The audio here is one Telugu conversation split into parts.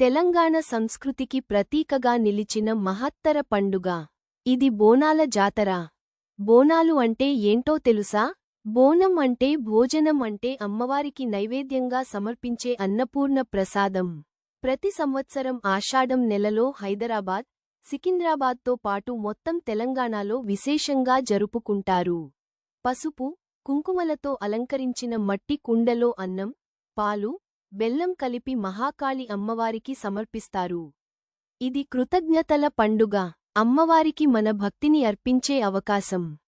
తెలంగాణ సంస్కృతికి ప్రతీకగా నిలిచిన మహత్తర పండుగ. ఇది బోనాల జాతర. బోనాలు అంటే ఏంటో తెలుసా? బోనం అంటే భోజనం అంటే అమ్మవారికి నైవేద్యంగా సమర్పించే అన్నపూర్ణ ప్రసాదం. ప్రతి సంవత్సరం ఆషాఢం నెలలో హైదరాబాద్ సికింద్రాబాద్తో పాటు మొత్తం తెలంగాణలో విశేషంగా జరుపుకుంటారు. పసుపు కుంకుమలతో అలంకరించిన మట్టి కుండలో అన్నం పాలు బెల్లం కలిపి మహాకాళి అమ్మవారికి సమర్పిస్తారు. ఇది కృతజ్ఞతల పండుగ. అమ్మవారికి మన భక్తిని అర్పించే అవకాశం.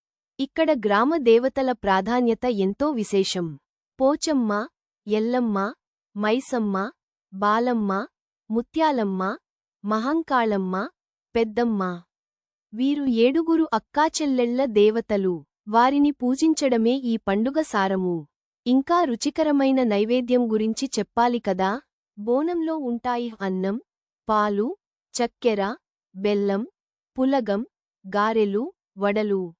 ఇక్కడ గ్రామ దేవతల ప్రాధాన్యత ఎంతో విశేషం. పోచమ్మ ఎల్లమ్మ మైసమ్మ బాలమ్మ ముత్యాలమ్మ మహంకాళమ్మ పెద్దమ్మ. వీరు ఏడుగురు అక్కాచెల్లెళ్ళ దేవతలు. వారిని పూజించడమే ఈ పండుగ సారము. ఇంకా రుచికరమైన నైవేద్యం గురించి చెప్పాలి కదా? బోనంలో ఉంటాయి అన్నం పాలు చక్కెర బెల్లం పులగం గారెలు వడలు.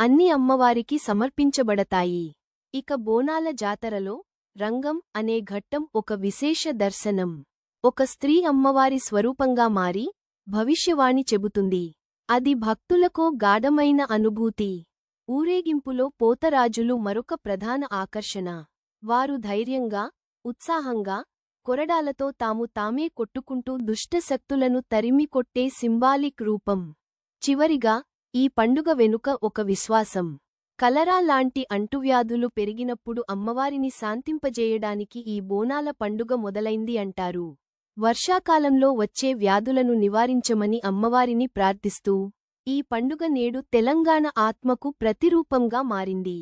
అన్ని అమ్మవారికి సమర్పించబడతాయి. ఇక బోనాల జాతరలో రంగం అనే ఘట్టం ఒక విశేష దర్శనం. ఒక స్త్రీ అమ్మవారి స్వరూపంగా మారి భవిష్యవాణి చెబుతుంది. అది భక్తులకో గాఢమైన అనుభూతి. ఊరేగింపులో పోతరాజులు మరొక ప్రధాన ఆకర్షణ. వారు ధైర్యంగా ఉత్సాహంగా కొరడాలతో తాము తామే కొట్టుకుంటూ దుష్టశక్తులను తరిమి కొట్టే సింబాలిక్ రూపం. చివరిగా ఈ పండుగ వెనుక ఒక విశ్వాసం. కలరా లాంటి అంటువ్యాధులు పెరిగినప్పుడు అమ్మవారిని శాంతింపజేయడానికి ఈ బోనాల పండుగ మొదలైంది అంటారు. వర్షాకాలంలో వచ్చే వ్యాధులను నివారించమని అమ్మవారిని ప్రార్థిస్తూ ఈ పండుగ నేడు తెలంగాణ ఆత్మకు ప్రతిరూపంగా మారింది.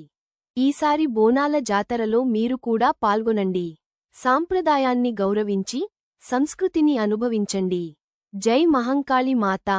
ఈసారి బోనాల జాతరలో మీరు కూడా పాల్గొనండి. సాంప్రదాయాన్ని గౌరవించి సంస్కృతిని అనుభవించండి. జై మహంకాళి మాతా!